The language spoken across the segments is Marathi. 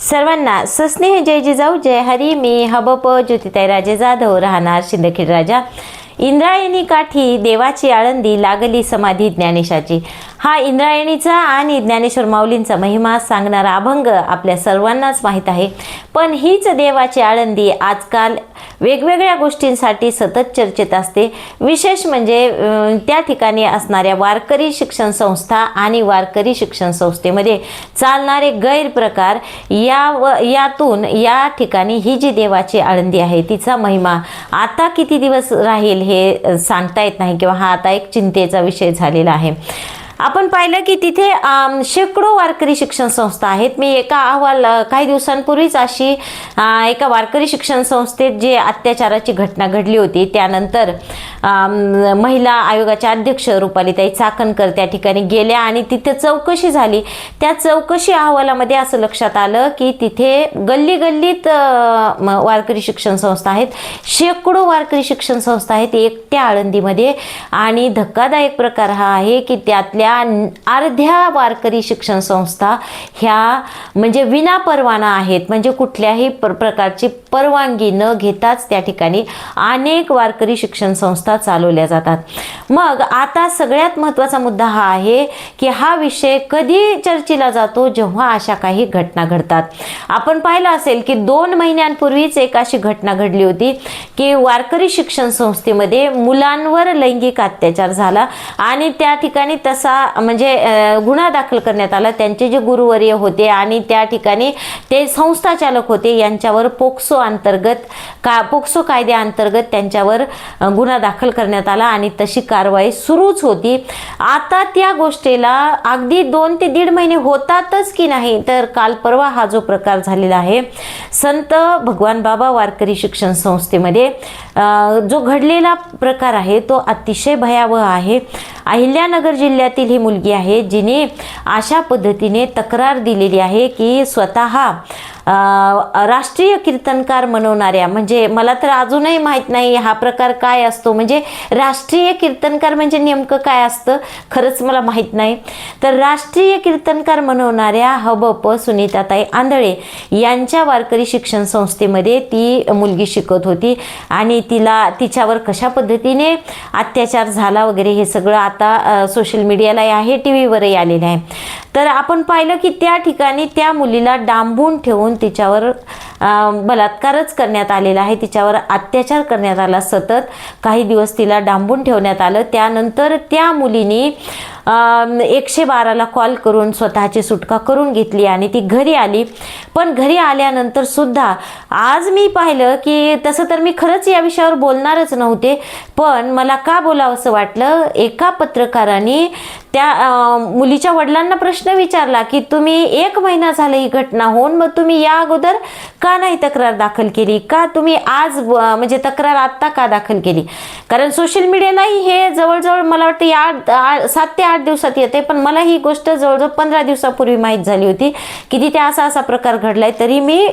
सर्वांना सस्नेह जय जिजाऊ जय हरी मी हबप ज्योतिताई राजे जाधव राहणार शिंदखेड राजा. इंद्रायणी काठी देवाची आळंदी लागली समाधी ज्ञानेशाची. हा इंद्रायणीचा आणि ज्ञानेश्वर माऊलींचा महिमा सांगणारा अभंग आपल्या सर्वांनाच माहीत आहे. पण हीच देवाची आळंदी आजकाल वेगवेगळ्या गोष्टींसाठी सतत चर्चेत असते. विशेष म्हणजे त्या ठिकाणी असणाऱ्या वारकरी शिक्षण संस्था आणि वारकरी शिक्षण संस्थेमध्ये चालणारे गैरप्रकार या व यातून या ठिकाणी ही जी देवाची आळंदी आहे तिचा महिमा आता किती दिवस राहील हे सांगता येत नाही किंवा हा आता एक चिंतेचा विषय झालेला आहे. आपण पाहिलं की तिथे शेकडो वारकरी शिक्षण संस्था आहेत. मी एका अहवाल काही दिवसांपूर्वीच अशी एका वारकरी शिक्षण संस्थेत जे अत्याचाराची घटना घडली होती त्यानंतर महिला आयोगाच्या अध्यक्ष रुपालीताई चाकणकर त्या ठिकाणी गेल्या आणि तिथे चौकशी झाली. त्या चौकशी अहवालामध्ये असं लक्षात आलं की तिथे गल्ली गल्लीत वारकरी शिक्षण संस्था आहेत. शेकडो वारकरी शिक्षण संस्था आहेत एकट्या आळंदीमध्ये. आणि धक्कादायक प्रकार हा आहे की त्यातल्या न- अर्ध्या वारकरी शिक्षण संस्था ह्या म्हणजे विना परवाना आहेत. म्हणजे कुठल्याही प्र प्रकारची परवानगी न घेताच त्या ठिकाणी अनेक वारकरी शिक्षण संस्था चालवल्या जातात. मग आता सगळ्यात महत्त्वाचा मुद्दा हा आहे की हा विषय कधी चर्चेला जातो जेव्हा अशा काही घटना घडतात. आपण पाहिलं असेल की दोन महिन्यांपूर्वीच एक अशी घटना घडली होती की वारकरी शिक्षण संस्थेमध्ये मुलांवर लैंगिक अत्याचार झाला आणि त्या ठिकाणी तसा म्हणजे गुन्हा दाखल करण्यात आला. त्यांचे जे गुरुवर्य होते आणि त्या ठिकाणी ते संस्थाचालक होते यांच्यावर पोक्सो अंतर्गत का पोक्सो कायद्याअंतर्गत त्यांच्यावर गुन्हा दाखल करण्यात आला आणि तशी कारवाई सुरूच होती. आता त्या गोष्टीला अगदी दोन ते दीड महिने होतातच की नाही तर काल परवा हा जो प्रकार झालेला आहे संत भगवान बाबा वारकरी शिक्षण संस्थेमध्ये जो घडलेला प्रकार आहे तो अतिशय भयावह आहे. अहिल्यानगर जिल्ह्यातील ही मुलगी आहे जिने अशा पद्धतीने तक्रार दिलेली आहे की स्वतः राष्ट्रीय कीर्तनकार म्हणवणाऱ्या म्हणजे मला तर अजूनही माहीत नाही हा प्रकार काय असतो. म्हणजे राष्ट्रीय कीर्तनकार म्हणजे नेमकं काय असतं? खरंच मला माहीत नाही. तर राष्ट्रीय कीर्तनकार म्हणवणाऱ्या हबप सुनीताताई आंधळे यांच्या वारकरी शिक्षण संस्थेमध्ये ती मुलगी शिकत होती आणि तिला तिच्यावर कशा पद्धतीने अत्याचार झाला वगैरे हे सगळं आता सोशल मीडियालाही आहे टी व्हीवरही आलेलं आहे. तर आपण पाहिलं की त्या ठिकाणी त्या मुलीला डांबून ठेवून तिच्यावर बलात्कारच करण्यात आलेला आहे. तिच्यावर अत्याचार करण्यात आला. सतत काही दिवस तिला डांबून ठेवण्यात आलं. त्यानंतर त्या मुलीने एकशे बाराला कॉल करून स्वतःची सुटका करून घेतली आणि ती घरी आली. पण घरी आल्यानंतर सुद्धा आज मी पाहिलं की तसं तर मी खरंच या विषयावर बोलणारच नव्हते पण मला का बोलावंसं वाटलं? एका पत्रकाराने त्या मुलीच्या वडिलांना प्रश्न विचारला की तुम्ही एक महिना झाला ही घटना होऊन मग तुम्ही या अगोदर का नाही तक्रार दाखल केली? का तुम्ही आज म्हणजे तक्रार आत्ता का दाखल केली? कारण सोशल मीडियालाही हे जवळजवळ मला वाटतं या आठ आ- सात ते आठ दिवसात येते पण मला ही गोष्ट जवळजवळ पंधरा दिवसापूर्वी माहीत झाली होती की तिथे असा असा प्रकार घडलाय. तरी मी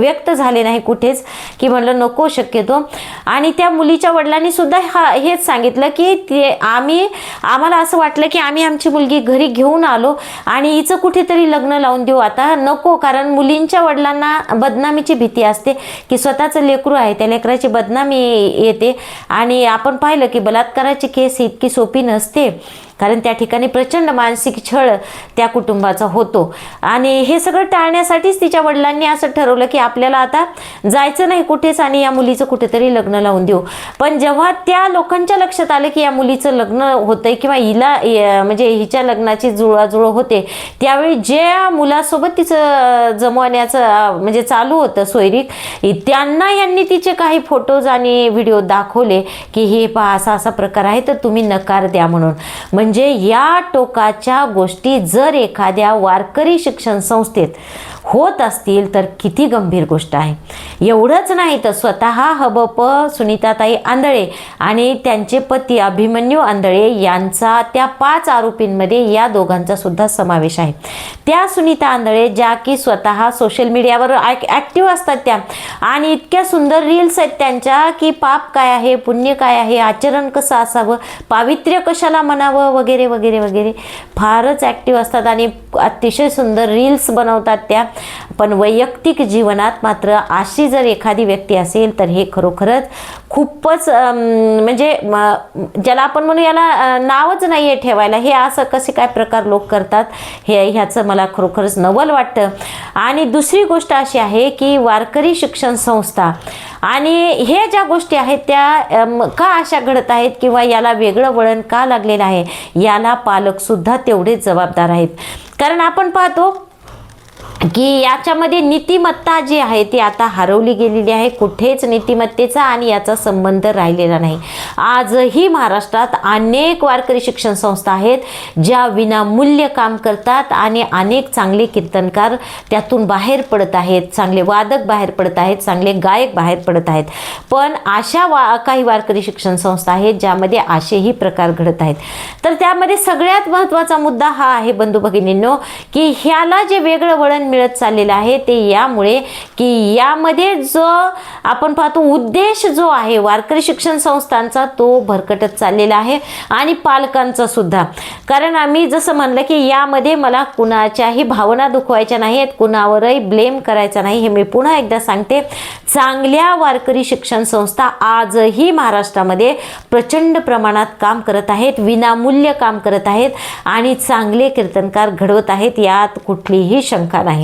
व्यक्त झाले नाही कुठेच की म्हणलं नको शक्यतो. आणि त्या मुलीच्या वडिलांनी सुद्धा हा हेच सांगितलं की ते आम्ही आम्हाला असं वाटलं की आम्ही आमची मुलगी घरी घेऊन आलो आणि हिचं कुठेतरी लग्न लावून देऊ. आता नको कारण मुलींच्या वडिलांना बदनामीची भीती असते की स्वतःचं लेकरू आहे त्या लेकराची बदनामी येते. आणि आपण पाहिलं की बलात्काराची केस इतकी सोपी नसते. कारण त्या ठिकाणी प्रचंड मानसिक छळ त्या कुटुंबाचा होतो. आणि हे सगळं टाळण्यासाठीच तिच्या वडिलांनी असं ठरवलं की आपल्याला आता जायचं नाही कुठेच आणि या मुलीचं कुठेतरी लग्न लावून देऊ. पण जेव्हा त्या लोकांच्या लक्षात आलं की या मुलीचं लग्न होतंय किंवा हिला म्हणजे हिच्या लग्नाची जुळवाजुळव होते त्यावेळी ज्या मुलासोबत तिचं जमवण्याचं म्हणजे चालू होतं सोयरीक त्यांना यांनी तिचे काही फोटोज आणि व्हिडिओ दाखवले की हे पहा असा असा प्रकार आहे तर तुम्ही नकार द्या म्हणून. म्हणजे म्हणजे या टोकाच्या गोष्टी जर एखाद्या वारकरी शिक्षण संस्थेत होत असतील तर किती गंभीर गोष्ट आहे. एवढंच नाही तर स्वतः हबप सुनीताताई आंधळे आणि त्यांचे पती अभिमन्यू आंधळे यांचा त्या पाच आरोपींमध्ये या दोघांचा सुद्धा समावेश आहे. त्या सुनीता आंधळे ज्या की स्वतः सोशल मीडियावर ॲक्टिव्ह असतात त्या आणि इतक्या सुंदर रील्स आहेत त्यांच्या की पाप काय आहे पुण्य काय आहे आचरण कसं असावं पावित्र्य कशाला म्हणावं वगैरे वगैरे वगैरे. फारच ॲक्टिव्ह असतात आणि अतिशय सुंदर रील्स बनवतात त्या. पण वैयक्तिक जीवनात मात्र अशी जर एखादी व्यक्ती असेल तर हे खरोखरच खूपच म्हणजे ज्याला आपण म्हणू याला नावच नाही आहे ठेवायला. हे असं कसे काय प्रकार लोक करतात हे ह्याचं मला खरोखरच नवल वाटतं. आणि दुसरी गोष्ट अशी आहे की वारकरी शिक्षण संस्था आणि हे ज्या गोष्टी आहेत त्या का अशा घडत आहेत किंवा याला वेगळं वळण का लागलेलं आहे याला पालकसुद्धा तेवढेच जबाबदार आहेत. कारण आपण पाहतो की याच्यामध्ये नीतिमत्ता जी आहे ती आता हरवली गेलेली आहे. कुठेच नीतिमत्तेचा आणि याचा संबंध राहिलेला नाही. आजही महाराष्ट्रात अनेक वारकरी शिक्षण संस्था आहेत ज्या विनामूल्य काम करतात आणि अनेक चांगले कीर्तनकार त्यातून बाहेर पडत आहेत चांगले वादक बाहेर पडत आहेत चांगले गायक बाहेर पडत आहेत. पण अशा वा काही वारकरी शिक्षण संस्था आहेत ज्यामध्ये असेही प्रकार घडत आहेत. तर त्यामध्ये सगळ्यात महत्त्वाचा मुद्दा हा आहे बंधू भगिनींनो की ह्याला जे वेगळं वळण मिळत चाललेलं आहे. ते यामुळे की यामध्ये जो आपण पाहतो उद्देश जो आहे वारकरी शिक्षण संस्थांचा तो भरकटत चाललेला आहे आणि पालकांचा सुद्धा. कारण आम्ही जसं म्हणलं की यामध्ये मला कुणाच्याही भावना दुखवायच्या नाही आहेत कुणावरही ब्लेम करायचा नाही. हे मी पुन्हा एकदा सांगते. चांगल्या वारकरी शिक्षण संस्था आजही महाराष्ट्रामध्ये प्रचंड प्रमाणात काम करत आहेत विनामूल्य काम करत आहेत आणि चांगले कीर्तनकार घडवत आहेत यात कुठलीही शंका नाही.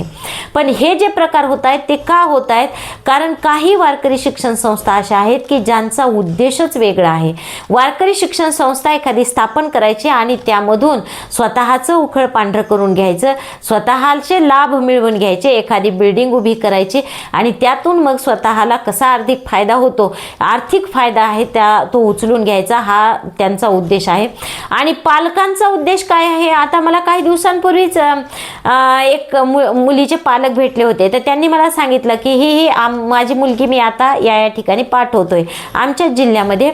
पण हे जे प्रकार होत आहेत ते का होत आहेत? कारण काही वारकरी शिक्षण संस्था अशा आहेत की ज्यांचा उद्देशच वेगळा आहे. वारकरी शिक्षण संस्था एखादी स्थापन करायची आणि त्यामधून स्वतःचं उखळ पांढरं करून घ्यायचं स्वतःचे लाभ मिळवून घ्यायचे एखादी बिल्डिंग उभी करायची आणि त्यातून मग स्वतःला कसा आर्थिक फायदा होतो? आर्थिक फायदा आहे त्या तो उचलून घ्यायचा हा त्यांचा उद्देश आहे. आणि पालकांचा उद्देश काय आहे? आता मला काही दिवसांपूर्वीच एक मु मुलीचे पालक भेटले होते. तर त्यांनी मला सांगितलं की ही ही आम माझी मुलगी मी आता या या ठिकाणी पाठवतोय आमच्याच जिल्ह्यामध्ये.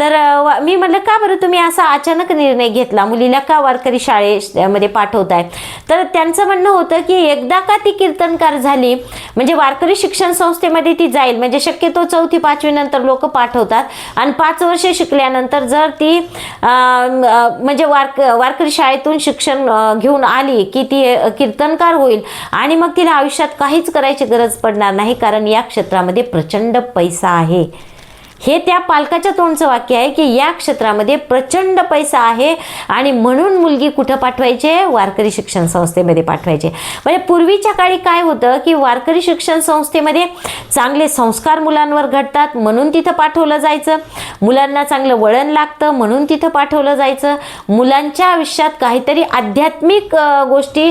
तर मी म्हटलं का बरं तुम्ही असा अचानक निर्णय घेतला? मुलीला का वारकरी शाळेमध्ये पाठवताय? तर त्यांचं म्हणणं होतं की एकदा का ती कीर्तनकार झाली म्हणजे वारकरी शिक्षण संस्थेमध्ये ती जाईल म्हणजे शक्यतो चौथी पाचवी नंतर लोक पाठवतात आणि पाच वर्ष शिकल्यानंतर जर ती म्हणजे वारक वारकरी शाळेतून शिक्षण घेऊन आली की ती कीर्तनकार होईल आणि मग तिला आयुष्यात काहीच करायची गरज पडणार नाही कारण या क्षेत्रामध्ये प्रचंड पैसा आहे. हे त्या पालकाच्या तोंडचं वाक्य आहे की या क्षेत्रामध्ये प्रचंड पैसा आहे आणि म्हणून मुलगी कुठं पाठवायचे? वारकरी शिक्षण संस्थेमध्ये पाठवायचे. म्हणजे पूर्वीच्या काळी काय होतं की वारकरी शिक्षण संस्थेमध्ये चांगले संस्कार मुलांवर घडतात म्हणून तिथं पाठवलं जायचं. मुलांना चांगलं वळण लागतं म्हणून तिथं पाठवलं जायचं. मुलांच्या आयुष्यात काहीतरी आध्यात्मिक गोष्टी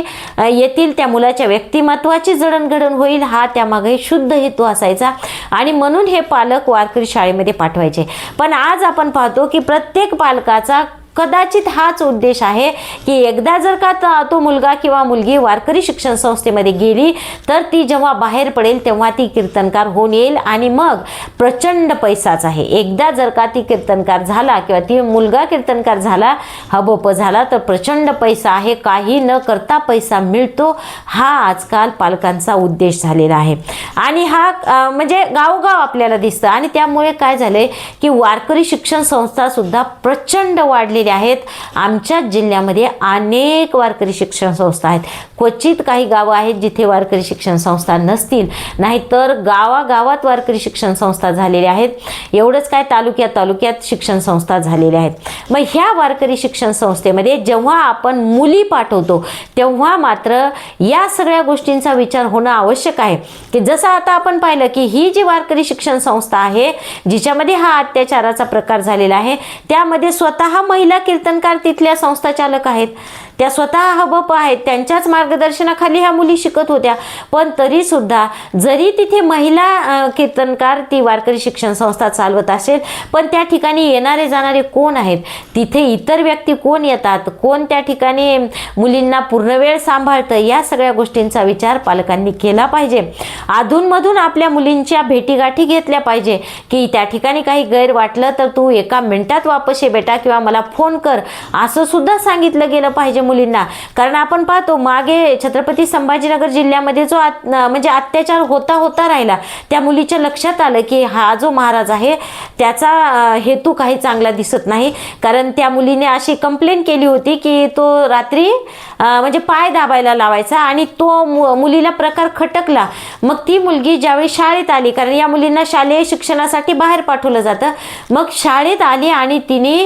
येतील. त्या मुलाच्या व्यक्तिमत्वाची जडणघडण होईल. हा त्यामागे शुद्ध हेतू असायचा. आणि म्हणून हे पालक वारकरी शाळेमध्ये पाठवायचे. पण आज आपण पाहतो की प्रत्येक पालकाचा कदाचित हाच उद्देश आहे की एकदा जर का तो मुलगा किंवा मुलगी वारकरी शिक्षण संस्थेमध्ये गेली तर ती जेव्हा बाहेर पडेल तेव्हा ती कीर्तनकार होऊन येईल आणि मग प्रचंड पैसाच आहे. एकदा जर का ती कीर्तनकार झाला किंवा ती मुलगा कीर्तनकार झाला हबोप झाला तर प्रचंड पैसा आहे. काही न करता पैसा मिळतो. हा आजकाल पालकांचा उद्देश झालेला आहे. आणि हा म्हणजे गावोगाव आपल्याला दिसतं. आणि त्यामुळे काय झालंय की वारकरी शिक्षण संस्थासुद्धा प्रचंड वाढलेली वाढलेल्या आहेत. आमच्याच जिल्ह्यामध्ये अनेक वारकरी शिक्षण संस्था आहेत. क्वचित काही गावं आहेत जिथे वारकरी शिक्षण संस्था नसतील. नाहीतर गावागावात वारकरी शिक्षण संस्था झालेल्या आहेत. एवढंच काय तालुक्यात तालुक्यात शिक्षण संस्था झालेल्या आहेत. मग ह्या वारकरी शिक्षण संस्थेमध्ये जेव्हा आपण मुली पाठवतो तेव्हा मात्र या सगळ्या गोष्टींचा विचार होणं आवश्यक आहे. की जसं आता आपण पाहिलं की ही जी वारकरी शिक्षण संस्था आहे जिच्यामध्ये हा अत्याचाराचा प्रकार झालेला आहे त्यामध्ये स्वतः महिला कीर्तनकार तिथल्या संस्थाचालक आहेत. त्या स्वतः हबप आहेत त्यांच्याच मार्गदर्शनाखाली ह्या मुली शिकत होत्या. पण तरीसुद्धा जरी तिथे महिला कीर्तनकार ती वारकरी शिक्षण संस्था चालवत असेल पण त्या ठिकाणी येणारे जाणारे कोण आहेत? तिथे इतर व्यक्ती कोण येतात? कोण त्या ठिकाणी मुलींना पूर्ण वेळ सांभाळतं? या सगळ्या गोष्टींचा विचार पालकांनी केला पाहिजे. अधूनमधून आपल्या मुलींच्या भेटीगाठी घेतल्या पाहिजे की त्या ठिकाणी काही गैर वाटलं तर तू एका मिनिटात वापस ये बेटा किंवा मला फोन कर. असं सुद्धा सांगितलं गेलं पाहिजे. मुलींना. कारण आपण पाहतो मागे छत्रपती संभाजीनगर जिल्ह्यामध्ये जो आत- म्हणजे अत्याचार होता होता राहिला त्या मुलीच्या लक्षात आलं की हा जो महाराज आहे त्याचा हेतू काही चांगला दिसत नाही. कारण त्या मुलीने अशी कंप्लेंट केली होती की तो रात्री म्हणजे पाय दाबायला लावायचा आणि तो मु- मुलीला प्रकार खटकला. मग ती मुलगी ज्यावेळी शाळेत आली कारण या मुलींना शालेय शिक्षणासाठी बाहेर पाठवलं जातं मग शाळेत आली आणि तिने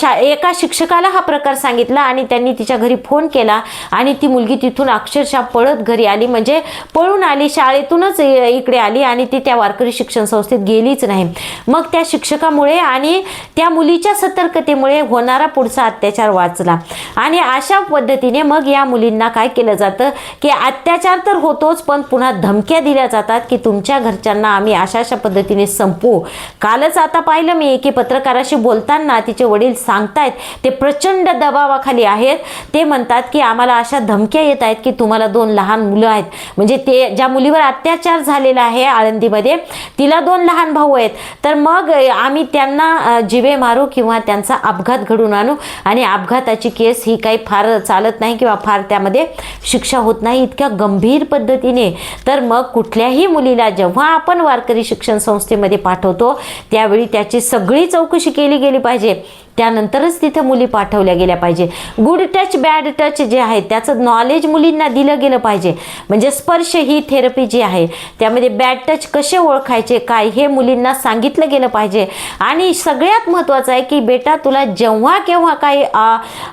शा एका शिक्षकाला हा प्रकार सांगितला आणि त्यांनी तिच्या घरी फोन केला आणि ती मुलगी तिथून अक्षरशः पळत घरी आली. म्हणजे पळून आली शाळेतूनच इकडे आली आणि ती त्या वारकरी शिक्षण संस्थेत गेलीच नाही. मग त्या शिक्षकामुळे आणि त्या मुलीच्या सतर्कतेमुळे होणारा पुढचा अत्याचार वाचला. आणि अशा पद्धतीने मग या मुलींना काय केलं जातं की अत्याचार तर होतोच पण पुन्हा धमक्या दिल्या जातात की तुमच्या घरच्यांना आम्ही अशा अशा पद्धतीने संपवू. कालच आता पाहिलं मी एके पत्रकाराशी बोलताना तिचे वडील सांगतायत ते प्रचंड दबावाखाली आहेत. ते म्हणतात की आम्हाला अशा धमक्या येत आहेत की तुम्हाला दोन लहान मुलं आहेत. म्हणजे ते ज्या मुलीवर अत्याचार झालेला आहे आळंदीमध्ये तिला दोन लहान भाऊ आहेत. तर मग आम्ही त्यांना जिवे मारू किंवा त्यांचा अपघात घडून आणू. आणि अपघाताची केस ही काही फार चालत नाही किंवा फार त्यामध्ये शिक्षा होत नाही इतक्या गंभीर पद्धतीने. तर मग कुठल्याही मुलीला जेव्हा आपण वारकरी शिक्षण संस्थेमध्ये पाठवतो त्यावेळी त्याची सगळी चौकशी केली गेली पाहिजे. त्यानंतरच तिथं मुली पाठवल्या गेल्या पाहिजे. गुड टच बॅड टच जे आहे त्याचं नॉलेज मुलींना दिलं गेलं पाहिजे. म्हणजे स्पर्श ही थेरपी जी आहे त्यामध्ये बॅड टच कसे ओळखायचे काय हे मुलींना सांगितलं गेलं पाहिजे. आणि सगळ्यात महत्त्वाचं आहे की बेटा तुला जेव्हा केव्हा काही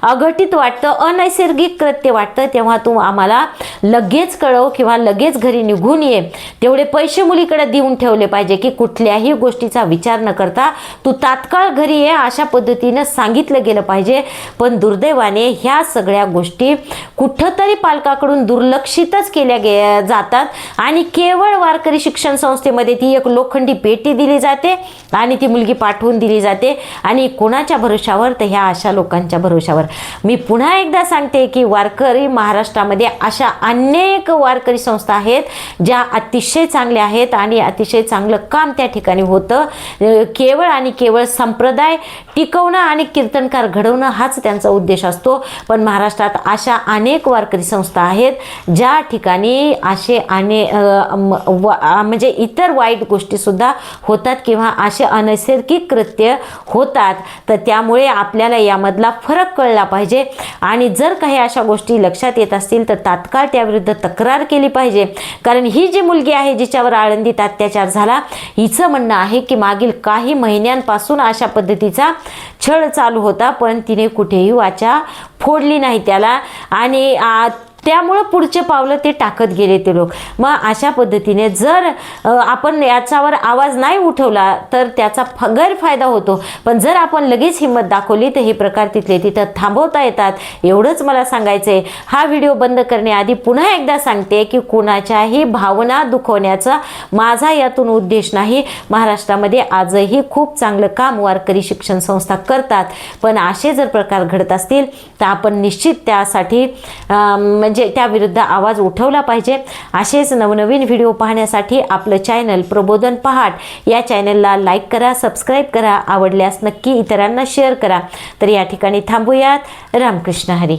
अघटित वाटतं अनैसर्गिक कृत्य वाटतं तेव्हा तू आम्हाला लगेच कळव किंवा लगेच घरी निघून ये. तेवढे पैसे मुलीकडे देऊन ठेवले पाहिजे की कुठल्याही गोष्टीचा विचार न करता तू तात्काळ घरी ये अशा पद्धतीने सांगितलं गेलं पाहिजे. पण दुर्दैवाने ह्या सगळ्या गोष्टी कुठंतरी पालकाकडून दुर्लक्षितच केल्या गे जातात. आणि केवळ वारकरी शिक्षण संस्थेमध्ये ती एक लोखंडी पेटी दिली जाते आणि ती मुलगी पाठवून दिली जाते. आणि कोणाच्या भरोशावर? तर ह्या अशा लोकांच्या भरोशावर. मी पुन्हा एकदा सांगते की वारकरी महाराष्ट्रामध्ये अशा अनेक वारकरी संस्था आहेत ज्या अतिशय चांगल्या आहेत आणि अतिशय चांगलं काम त्या ठिकाणी होतं. केवळ आणि केवळ संप्रदाय टिकवणं आणि कीर्तनकार घडवणं हाच त्यांचा उद्देश असतो. पण महाराष्ट्रात अशा अनेक वारकरी संस्था आहेत ज्या ठिकाणी असे अने म्हणजे इतर वाईट गोष्टीसुद्धा होतात किंवा असे अनैसर्गिक कृत्य होतात. तर त्यामुळे आपल्याला यामधला फरक कळला पाहिजे. आणि जर काही अशा गोष्टी लक्षात येत असतील तर तात्काळ त्याविरुद्ध तक्रार केली पाहिजे. कारण ही जी मुलगी आहे जिच्यावर आळंदीत अत्याचार झाला हिचं म्हणणं आहे की मागील काही महिन्यांपासून अशा पद्धतीचा छळ चालू होता पण तिने कुठेही वाचा फोडली नाही त्याला. आणि त्यामुळं पुढचे पावलं ते टाकत गेले ते लोक. मग अशा पद्धतीने जर आपण याच्यावर आवाज नाही उठवला तर त्याचा फ गैरफायदा होतो. पण जर आपण लगेच हिंमत दाखवली तर हे प्रकार तिथले तिथं थांबवता येतात. एवढंच मला सांगायचं आहे हा व्हिडिओ बंद करण्याआधी पुन्हा एकदा सांगते की कुणाच्याही भावना दुखवण्याचा माझा यातून उद्देश नाही. महाराष्ट्रामध्ये आजही खूप चांगलं काम वारकरी शिक्षण संस्था करतात. पण असे जर प्रकार घडत असतील तर आपण निश्चित त्यासाठी म्हणजे म्हणजे त्याविरुद्ध आवाज उठवला पाहिजे. असेच नवनवीन व्हिडिओ पाहण्यासाठी आपलं चॅनल प्रबोधन पहाट या चॅनलला लाईक करा सबस्क्राईब करा आवडल्यास नक्की इतरांना शेअर करा. तर या ठिकाणी थांबूयात. रामकृष्ण हरी.